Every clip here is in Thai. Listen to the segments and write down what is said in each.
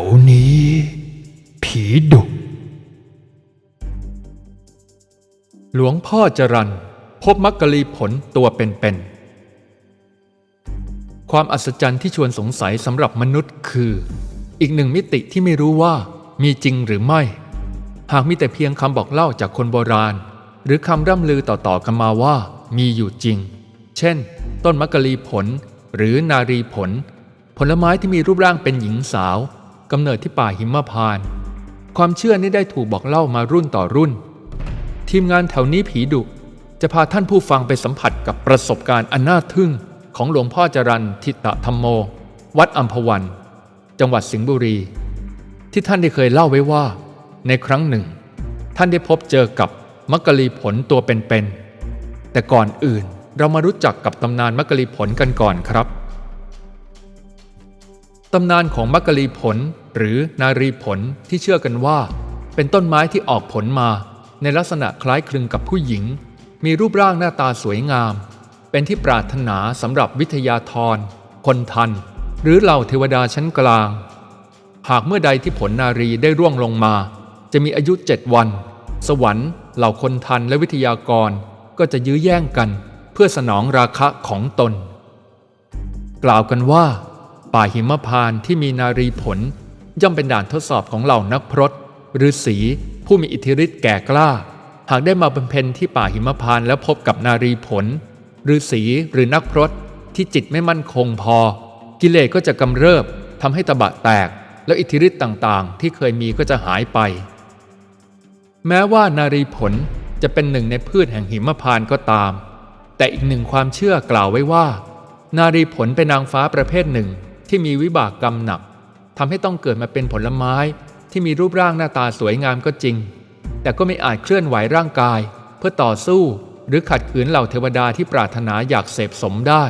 วนี้ ผีดุ หลวงพ่อจรันพบมักกะลีผลตัวเป็นๆ ความอัศจรรย์ที่ชวนสงสัยสำหรับมนุษย์คือ อีกหนึ่งมิติที่ไม่รู้ว่ามีจริงหรือไม่ หากมีแต่เพียงคำบอกเล่าจากคนโบราณ หรือคำร่ำลือต่อๆกันมาว่ามีอยู่จริง เช่น ต้นมักกะลีผลหรือนารีผล ผลไม้ที่มีรูปร่างเป็นหญิงสาว กำเนิดที่ป่าหิมพานต์ความเชื่อนี้ได้ถูกบอกเล่ามารุ่นต่อรุ่น ทีมงานแถวนี้ผีดุจะพาท่านผู้ฟังไปสัมผัสกับประสบการณ์อันน่าทึ่งของหลวงพ่อจรันทิตะธรรมโม วัดอัมพวัน จังหวัดสิงห์บุรี ที่ท่านได้เคยเล่าไว้ว่า ในครั้งหนึ่ง ท่านได้พบเจอกับมักกะลีผลตัวเป็นๆแต่ก่อนอื่นเรามารู้จักกับตำนานมักกะลีผลกันก่อนครับ ตำนานของมักกะลีผลหรือนารีผลที่เชื่อกันว่า เป็นต้นไม้ที่ออกผลมา ในลักษณะคล้ายคลึงกับผู้หญิง มีรูปร่างหน้าตาสวยงาม เป็นที่ปรารถนาสำหรับวิทยาธร คนทัน หรือเหล่าเทวดาชั้นกลาง หากเมื่อใดที่ผลนารีได้ร่วงลงมา จะมีอายุเจ็ดวัน สวรรค์ เหล่าคนทันและวิทยากรก็จะยื้อแย่งกัน เพื่อสนองราคะของตน กล่าวกันว่า ป่าหิมพานที่มีนารีผล ย่อมเป็นด่านทดสอบของเหล่านักพรตฤาษีผู้มีอิทธิฤทธิ์แก่กล้า หากได้มาบำเพ็ญที่ป่าหิมพานแล้วพบกับนารีผลฤาษีหรือนักพรตที่จิตไม่มั่นคงพอ กิเลสก็จะกำเริบทำให้ตบะแตก แล้วอิทธิฤทธิ์ต่างๆ ที่เคยมีก็จะหายไป แม้ว่านารีผลจะเป็นหนึ่งในพืชแห่งหิมพานก็ตาม แต่อีกหนึ่งความเชื่อกล่าวไว้ว่า นารีผลเป็นนางฟ้าประเภทหนึ่ง ที่มีวิบากกรรมหนักทำให้ต้องเกิดมาเป็นผลไม้ที่มีรูปร่างหน้าตาสวยงามก็จริง แต่ก็ไม่อาจเคลื่อนไหวร่างกาย เพื่อต่อสู้ หรือขัดขืนเหล่าเทวดาที่ปรารถนาอยากเสพสมได้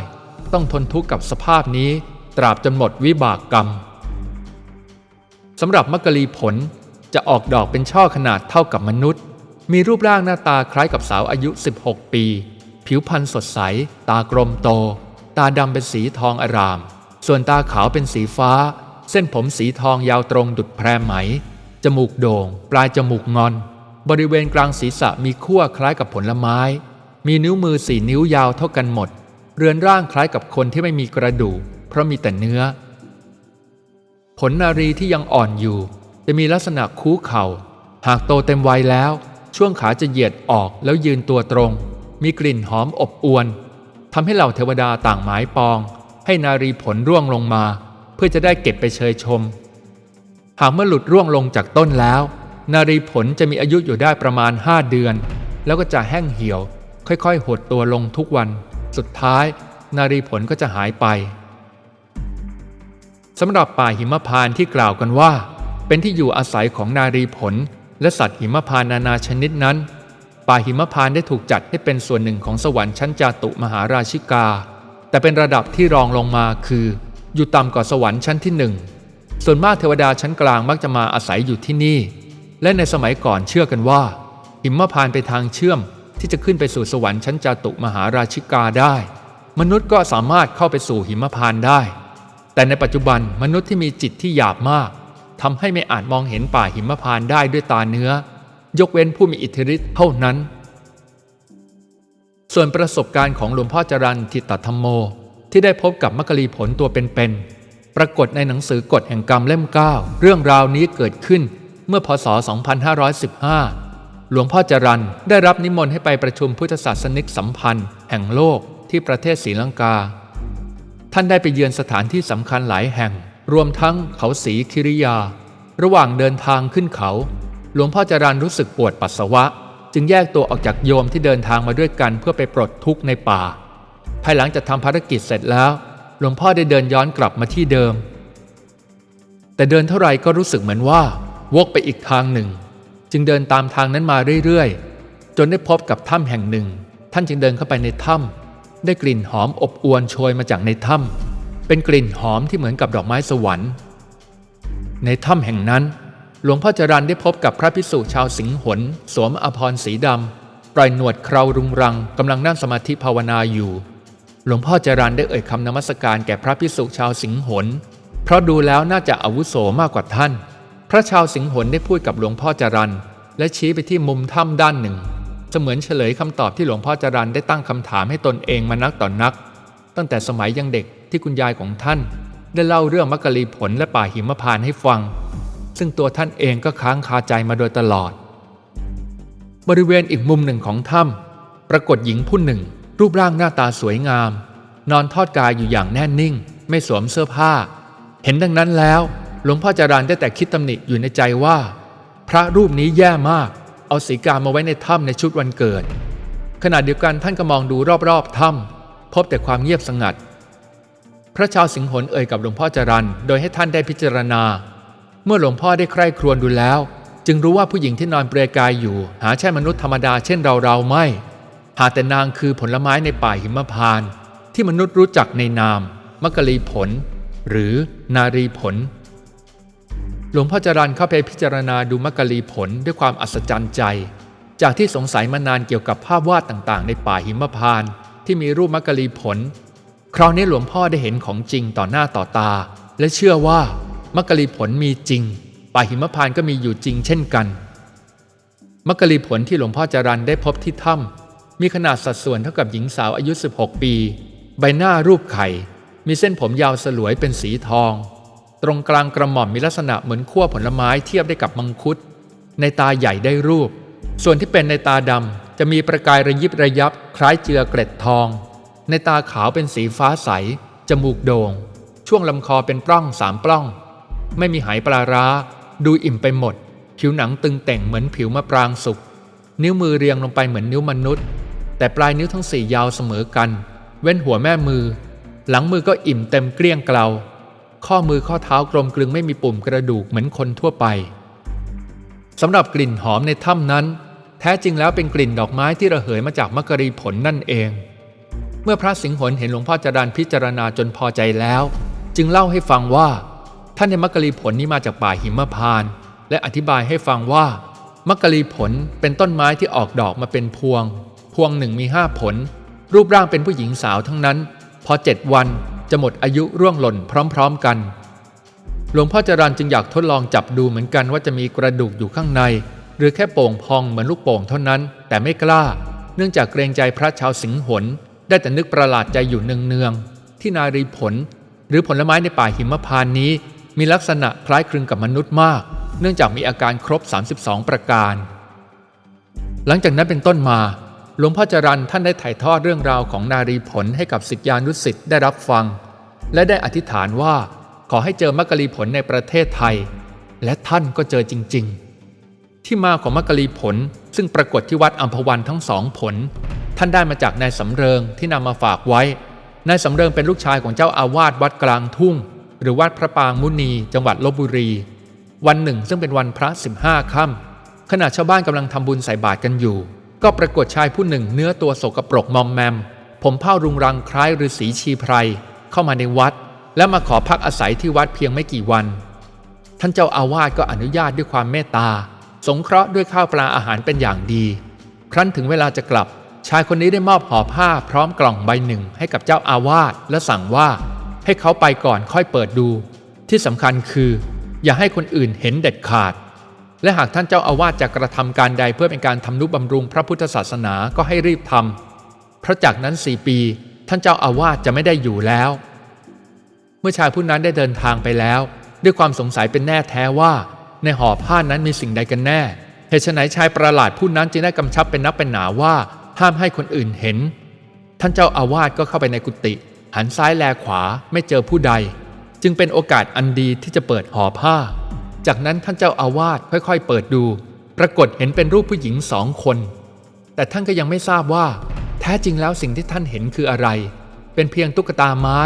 ต้องทนทุกข์กับสภาพนี้ ตราบจนหมดวิบากกรรมสำหรับมักกะลีผลจะออกดอกเป็นช่อขนาดเท่ากับมนุษย์ มีรูปร่างหน้าตาคล้ายกับสาวอายุ 16 ปี ผิวพรรณสดใส ตากลมโต ตาดำเป็นสีทองอาราม ส่วนตาขาวเป็นสีฟ้า เส้นผมสีทองยาวตรงดุดแพรไหม จมูกโด่ง ปลายจมูกงอน บริเวณกลางศีรษะมีขั้วคล้ายกับผลไม้ มีนิ้วมือสี่นิ้วยาวเท่ากันหมด เรือนร่างคล้ายกับคนที่ไม่มีกระดูก เพราะมีแต่เนื้อ ผลนารีที่ยังอ่อนอยู่ จะมีลักษณะคูเข่า หากโตเต็มวัยแล้ว ช่วงขาจะเหยียดออกแล้วยืนตัวตรง มีกลิ่นหอมอบอวนทำให้เหล่าเทวดาต่างหมายปอง ให้นารีผลร่วงลงมา เพื่อจะได้เก็บไปเชยชม หากเมื่อหลุดร่วงลงจากต้นแล้ว นารีผลจะมีอายุอยู่ได้ประมาณ 5 เดือน แล้วก็จะแห้งเหี่ยว ค่อยๆ หดตัวลงทุกวัน สุดท้าย นารีผลก็จะหายไปสำหรับป่าหิมพานที่กล่าวกันว่า เป็นที่อยู่อาศัยของนารีผล และสัตว์หิมพานนานาชนิดนั้น ป่าหิมพานได้ถูกจัดให้เป็นส่วนหนึ่งของสวรรค์ชั้นจาตุมหาราชิกา แต่เป็นระดับที่รองลงมาคือ อยู่ต่ำกว่าสวรรค์ชั้นที่หนึ่งส่วนมากเทวดาชั้นกลางมักจะมาอาศัยอยู่ที่นี่ และในสมัยก่อนเชื่อกันว่า หิมพานต์เป็นทางเชื่อมที่จะขึ้นไปสู่สวรรค์ชั้นจาตุมหาราชิกาได้ มนุษย์ก็สามารถเข้าไปสู่หิมพานได้ แต่ในปัจจุบันมนุษย์ที่มีจิตที่หยาบมากทำให้ไม่อาจมองเห็นป่าหิมพานได้ด้วยตาเนื้อ ยกเว้นผู้มีอิทธิฤทธิ์เท่านั้น ส่วนประสบการณ์ของหลวงพ่อจรันทิตธรรมโม ที่ได้พบกับมักกะลีผลตัวเป็นๆปรากฏในหนังสือกฎแห่งกรรมเล่ม 9 เรื่องราวนี้เกิดขึ้นเมื่อพศ 2515 หลวงพ่อจรันได้รับนิมนต์ให้ไปประชุมพุทธศาสนิกสัมพันธ์ แห่งโลกที่ประเทศศรีลังกา ท่านได้ไปเยือนสถานที่สำคัญหลายแห่ง รวมทั้งเขาศรีคิริยา ระหว่างเดินทางขึ้นเขา หลวงพ่อจรันรู้สึกปวดปัสสาวะ จึงแยกตัวออกจากโยมที่เดินทางมาด้วยกันเพื่อไปปลดทุกข์ในป่า ภายหลังจากทำภารกิจเสร็จแล้ว หลวงพ่อได้เดินย้อนกลับมาที่เดิม แต่เดินเท่าไหร่ก็รู้สึกเหมือนว่า วกไปอีกทางหนึ่ง จึงเดินตามทางนั้นมาเรื่อยๆ จนได้พบกับถ้ำแห่งหนึ่ง ท่านจึงเดินเข้าไปในถ้ำได้กลิ่นหอมอบอวนโชยมาจากในถ้ำเป็นกลิ่นหอมที่เหมือนกับดอกไม้สวรรค์ ในถ้ำแห่งนั้น หลวงพ่อจรันได้พบกับพระภิกษุชาวสิงหนสวมอภรสีดำปล่อยหนวดเครารุงรังกำลังนั่งสมาธิภาวนาอยู่ หลวงพ่อจรันได้เอ่ยคำนมัสการแก่พระภิกษุชาวสิงหนเพราะดูแล้วน่าจะอาวุโสมากกว่าท่าน พระชาวสิงหนได้พูดกับหลวงพ่อจรันและชี้ไปที่มุมถ้ำด้านหนึ่ง เสมือนเฉลยคำตอบที่หลวงพ่อจรันได้ตั้งคำถามให้ตนเองมานักต่อนนัก ตั้งแต่สมัยยังเด็กที่คุณยายของท่าน ได้เล่าเรื่องมักกะลีผลและป่าหิมพานให้ฟัง ซึ่งตัวท่านเองก็ค้างคาใจมาโดยตลอด บริเวณอีกมุมหนึ่งของถ้ำปรากฏหญิงผู้หนึ่ง รูปร่างหน้าตาสวยงาม นอนทอดกายอยู่อย่างแน่นิ่ง ไม่สวมเสื้อผ้า เห็นดังนั้นแล้ว หลวงพ่อจรันได้แต่คิดตำหนิอยู่ในใจว่า พระรูปนี้แย่มาก เอาสีกามาไว้ในถ้ำในชุดวันเกิด ขณะเดียวกันท่านก็มองดูรอบๆถ้ำพบแต่ความเงียบสงัดพระชาวสิงหนเอ่ยกับหลวงพ่อจรันโดยให้ท่านได้พิจารณา เมื่อหลวงพ่อได้ใคร่ครวญดูแล้ว จึงรู้ว่าผู้หญิงที่นอนเปลือยกายอยู่ หาใช่มนุษย์ธรรมดาเช่นเราเราไม่ หาแต่นางคือผลไม้ในป่าหิมพานต์ที่มนุษย์รู้จักในนามมักกะลีผล หรือนารีผล หลวงพ่อจรันเข้าไปพิจารณาดูมักกะลีผลด้วยความอัศจรรย์ใจ จากที่สงสัยมานานเกี่ยวกับภาพวาดต่างๆ ในป่าหิมพานต์ที่มีรูปมักกะลีผล คราวนี้หลวงพ่อได้เห็นของจริงต่อหน้าต่อตา และเชื่อว่า มักกะลีผลมีจริง ป่าหิมพานต์ก็มีอยู่จริงเช่นกันมักกะลีผลที่หลวงพ่อจรันได้พบที่ถ้ำมีขนาดสัดส่วนเท่ากับหญิงสาวอายุ 16 ปี ใบหน้ารูปไข่ มีเส้นผมยาวสลวยเป็นสีทอง ตรงกลางกระหม่อมมีลักษณะเหมือนขั้วผลไม้เทียบได้กับมังคุด ในตาใหญ่ได้รูป ส่วนที่เป็นในตาดำจะมีประกายระยิบระยับ คล้ายเจือเกล็ดทอง ในตาขาวเป็นสีฟ้าใส จมูกโดง่ง ช่วงลำคอเป็นปล้องสามปล้อง ไม่มีหายปลาร้า ดูอิ่มไปหมด ผิวหนังตึงแต่งเหมือนผิวมะปรางสุก นิ้วมือเรียงลงไปเหมือนนิ้วมนุษย์ แต่ปลายนิ้วทั้งสี่ยาวเสมอกัน เว้นหัวแม่มือ หลังมือก็อิ่มเต็มเกลี้ยงเกลาข้อมือข้อเท้ากลมกลึงไม่มีปุ่มกระดูกเหมือนคนทั่วไปสำหรับกลิ่นหอมในถ้ำนั้น แท้จริงแล้วเป็นกลิ่นดอกไม้ที่ระเหยมาจากมักรีผลนั่นเอง เมื่อพระสิงห์หนเห็นหลวงพ่อจรันพิจารณาจนพอใจแล้ว จึงเล่าให้ฟังว่า ท่านในมักกะลีผลนี้มาจากป่าหิมพาน และอธิบายให้ฟังว่ามักกะลีผลเป็นต้นไม้ที่ออกดอกมาเป็นพวง พวงหนึ่งมีห้าผล รูปร่างเป็นผู้หญิงสาวทั้งนั้น พอเจ็ดวันจะหมดอายุร่วงหล่นพร้อมๆกัน หลวงพ่อจรันจึงอยากทดลองจับดูเหมือนกันว่าจะมีกระดูกอยู่ข้างใน หรือแค่โป่งพองเหมือนลูกโป่งเท่านั้น แต่ไม่กล้า เนื่องจากเกรงใจพระชาวสิงหนได้แต่นึกประหลาดใจอยู่เนืองๆที่นารีผล หรือผลไม้ในป่าหิมพานนี้ มีลักษณะคล้ายคลึงกับมนุษย์มาก เนื่องจากมีอาการครบ 32 ประการ หลังจากนั้นเป็นต้นมาหลวงพ่อจรันท่านได้ถ่ายทอดเรื่องราวของนารีผลให้กับสิทธิานุสิทธิ์ได้รับฟัง และได้อธิษฐานว่าขอให้เจอมักกะลีผลในประเทศไทย และท่านก็เจอจริง ๆ ที่มาของมักกะลีผลซึ่งปรากฏที่วัดอัมพวันทั้งสองผล ท่านได้มาจากนายสำเริงที่นำมาฝากไว้นายสำเริงเป็นลูกชายของเจ้าอาวาสวัดกลางทุ่ง หรือวัดพระปางมุนีจังหวัดลบบุรี วันหนึ่งซึ่งเป็นวันพระสิบห้าค่ำขณะชาวบ้านกำลังทำบุญใส่บาตรกันอยู่ ก็ปรากฏชายผู้หนึ่งเนื้อตัวโสกปรกมอมแมม ผมเผ้ารุงรังคล้ายฤาษีชีไพรเข้ามาในวัด และมาขอพักอาศัยที่วัดเพียงไม่กี่วัน ท่านเจ้าอาวาสก็อนุญาตด้วยความเมตตา สงเคราะห์ด้วยข้าวปลาอาหารเป็นอย่างดี ครั้นถึงเวลาจะกลับ ชายคนนี้ได้มอบห่อผ้าพร้อมกล่องใบหนึ่งให้กับเจ้าอาวาสและสั่งว่า ให้เขาไปก่อนค่อยเปิดดู ที่สำคัญคือ อย่าให้คนอื่นเห็นเด็ดขาด และหากท่านเจ้าอาวาสจะกระทำการใดเพื่อเป็นการทำนุบำรุงพระพุทธศาสนาก็ให้รีบทำเพราะจากนั้นสี่ปี ท่านเจ้าอาวาสจะไม่ได้อยู่แล้ว เมื่อชายผู้นั้นได้เดินทางไปแล้ว ด้วยความสงสัยเป็นแน่แท้ว่า ในห่อผ้านั้นมีสิ่งใดกันแน่เหตุไฉนชายประหลาดผู้นั้นจึงได้กำชับเป็นนักเป็นหนาว่าห้ามให้คนอื่นเห็น ท่านเจ้าอาวาสก็เข้าไปในกุฏิ หันซ้ายแลขวาไม่เจอผู้ใด จึงเป็นโอกาสอันดีที่จะเปิดห่อผ้า จากนั้นท่านเจ้าอาวาสค่อยๆ เปิดดู ปรากฏเห็นเป็นรูปผู้หญิงสองคน แต่ท่านก็ยังไม่ทราบว่า แท้จริงแล้วสิ่งที่ท่านเห็นคืออะไร เป็นเพียงตุ๊กตาไม้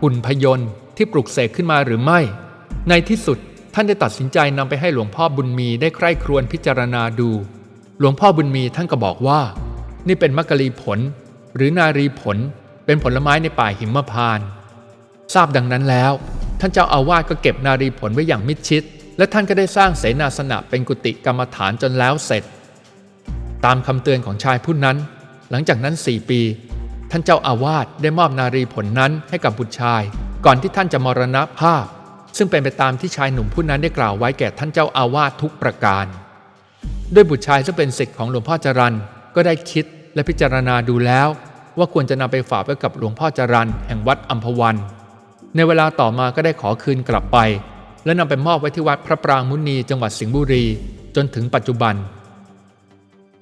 หุ่นพยนต์ที่ปลุกเสกขึ้นมาหรือไม่ ในที่สุดท่านได้ตัดสินใจนำไปให้หลวงพ่อบุญมีได้ใคร่ครวญพิจารณาดู หลวงพ่อบุญมีท่านก็บอกว่า นี่เป็นมักกะลีผล หรือนารีผล เป็นผลไม้ในป่าหิมพานต์ทราบดังนั้นแล้ว ท่านเจ้าอาวาสก็เก็บนารีผลไว้อย่างมิดชิด และท่านก็ได้สร้างเสนาสนะเป็นกุฏิกรรมฐานจนแล้วเสร็จ ตามคำเตือนของชายผู้นั้น หลังจากนั้นสี่ปี ท่านเจ้าอาวาสได้มอบนารีผลนั้นให้กับบุตรชาย ก่อนที่ท่านจะมรณภาพ ซึ่งเป็นไปตามที่ชายหนุ่มผู้นั้นได้กล่าวไว้แก่ท่านเจ้าอาวาสทุกประการ ด้วยบุตรชายซึ่งเป็นศิษย์ของหลวงพ่อจรันก็ได้คิดและพิจารณาดูแล้ว ว่าควรจะนำไปฝากไว้กับหลวงพ่อจรันแห่งวัดอัมพวัน ในเวลาต่อมาก็ได้ขอคืนกลับไป และนำไปมอบไว้ที่วัดพระปรางมุนีจังหวัดสิงห์บุรี จนถึงปัจจุบัน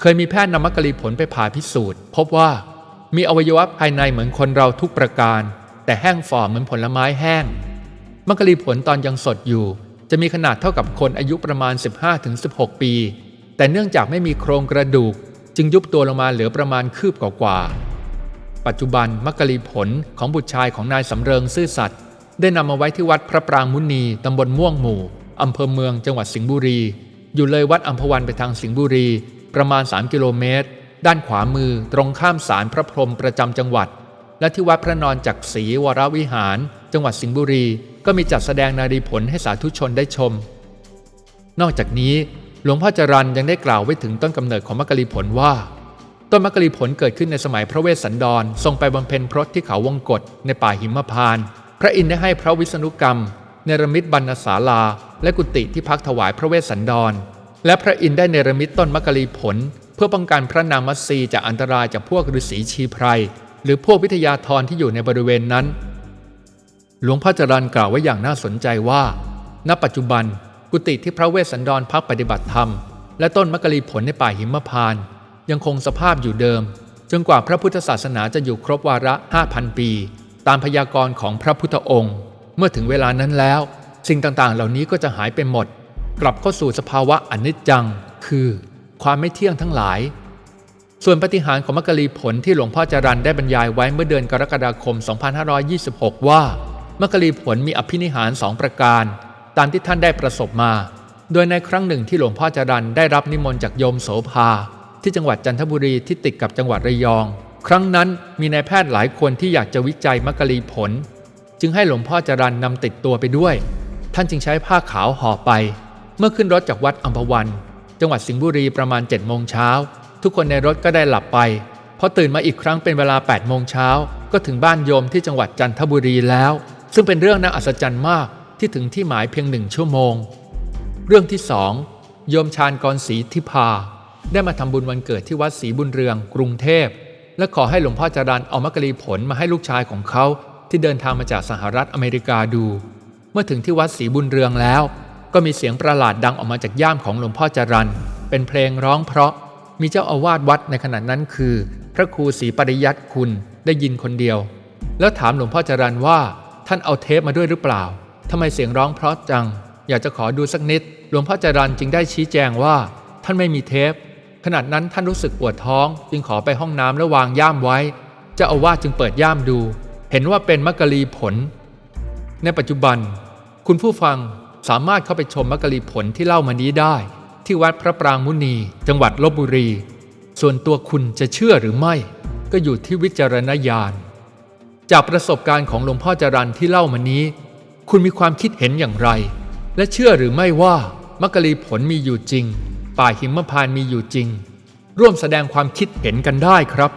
เคยมีแพทย์นำมักกะลีผลไปผ่าพิสูจน์ พบว่ามีอวัยวะภายในเหมือนคนเราทุกประการ แต่แห้งฝ่อเหมือนผลไม้แห้ง มักกะลีผลตอนยังสดอยู่ จะมีขนาดเท่ากับคนอายุประมาณ 15-16 ปี แต่เนื่องจากไม่มีโครงกระดูก จึงยุบตัวลงมาเหลือประมาณคืบกว่าๆ ปัจจุบันมักกะลีผลของบุตรชายของนายสำเริงซื่อสัตย์ได้นำมาไว้ที่วัดพระปรางมุนีตำบลม่วงหมู่อำเภอเมืองจังหวัดสิงห์บุรี อยู่เลยวัดอัมพวันไปทางสิงห์บุรี ประมาณ 3 กิโลเมตร ด้านขวามือตรงข้ามศาลพระพรหมประจำจังหวัด และที่วัดพระนอนจักรีวรวิหาร จังหวัดสิงห์บุรี ก็มีจัดแสดงนารีผลให้สาธุชนได้ชม นอกจากนี้ หลวงพ่อจรันยังได้กล่าวไว้ถึงต้นกำเนิดของมักกะลีผลว่า ต้นมักกะลีผลเกิดขึ้นในสมัยพระเวสสันดร ทรงไปบำเพ็ญพรตที่เขาวงกฏในป่าหิมพานต์พระอินทร์ได้ให้พระวิษณุกรรม เนรมิตบรรณศาลา และกุฏิที่พักถวายพระเวสสันดร และพระอินทร์ได้เนรมิตต้นมักกะลีผล เพื่อป้องกันพระนางมัตสีจากอันตรายจากพวกฤาษีชีไพรหรือพวกวิทยาธรที่อยู่ในบริเวณนั้น หลวงพ่อจรันกล่าวไว้อย่างน่าสนใจว่า ณ ปัจจุบัน กุฏิที่พระเวสสันดรพักปฏิบัติธรรม และต้นมักกะลีผลในป่าหิมพานต์ ยังคงสภาพอยู่เดิม จนกว่าพระพุทธศาสนาจะอยู่ครบวาระ 5,000 ปี ตามพยากรณ์ของพระพุทธองค์ เมื่อถึงเวลานั้นแล้ว สิ่งต่างๆ เหล่านี้ก็จะหายไปหมด กลับเข้าสู่สภาวะอนิจจัง คือ ความไม่เที่ยงทั้งหลาย ส่วนปฏิหารของมักกะลีผลที่หลวงพ่อจรันได้บรรยายไว้เมื่อเดือนกรกฎาคม 2526 ว่ามักกะลีผลมีอภินิหารสองประการ ตามที่ท่านได้ประสบมา โดยในครั้งหนึ่งที่หลวงพ่อจรันได้รับนิมนต์จากโยมโสภา ที่จังหวัดจันทบุรีที่ติดกับจังหวัดระยอง ครั้งนั้นมีนายแพทย์หลายคนที่อยากจะวิจัยมักะลีผล จึงให้หลวงพ่อจรันนำติดตัวไปด้วย ท่านจึงใช้ผ้าขาวห่อไป เมื่อขึ้นรถจากวัดอัมพวัน จังหวัดสิงห์บุรีประมาณ7โมงเช้าทุกคนในรถก็ได้หลับไปพอตื่นมาอีกครั้งเป็นเวลา8โมงเช้าก็ถึงบ้านโยมที่จังหวัดจันทบุรีแล้ว ซึ่งเป็นเรื่องน่าอัศจรรย์มากที่ถึงที่หมายเพียงหนึ่งชั่วโมง เรื่องที่สองโยมชาญกรศรีทิพา ได้มาทำบุญวันเกิดที่วัดศรีบุญเรือง กรุงเทพ และขอให้หลวงพ่อจรันเอามักกะลีผลมาให้ลูกชายของเขา ที่เดินทางมาจากสหรัฐอเมริกาดู เมื่อถึงที่วัดศรีบุญเรืองแล้ว ก็มีเสียงประหลาดดังออกมาจากย่ามของหลวงพ่อจรันเป็นเพลงร้องเพราะมีเจ้าอาวาสวัดในขณะนั้นคือ พระครูศรีปริยัติคุณได้ยินคนเดียว แล้วถามหลวงพ่อจรันว่าท่านเอาเทปมาด้วยหรือเปล่าทำไมเสียงร้องเพราะจัง อยากจะขอดูสักนิด หลวงพ่อจรันจึงได้ชี้แจงว่า ท่านไม่มีเทป ขณะนั้นท่านรู้สึกปวดท้อง จึงขอไปห้องน้ำแล้ววางย่ามไว้ เจ้าอาวาสจึงเปิดย่ามดู เห็นว่าเป็นมักกะลีผล ในปัจจุบัน คุณผู้ฟังสามารถเข้าไปชมมักกะลีผลที่เล่ามานี้ได้ ที่วัดพระปรางมุนี จังหวัดลบบุรี ส่วนตัวคุณจะเชื่อหรือไม่ ก็อยู่ที่วิจารณญาณจากประสบการณ์ของหลวงพ่อจรันที่เล่ามานี้ คุณมีความคิดเห็นอย่างไร และเชื่อหรือไม่ว่ามักกะลีผลมีอยู่จริง ป่าหิมพานต์มีอยู่จริง ร่วมแสดงความคิดเห็นกันได้ครับ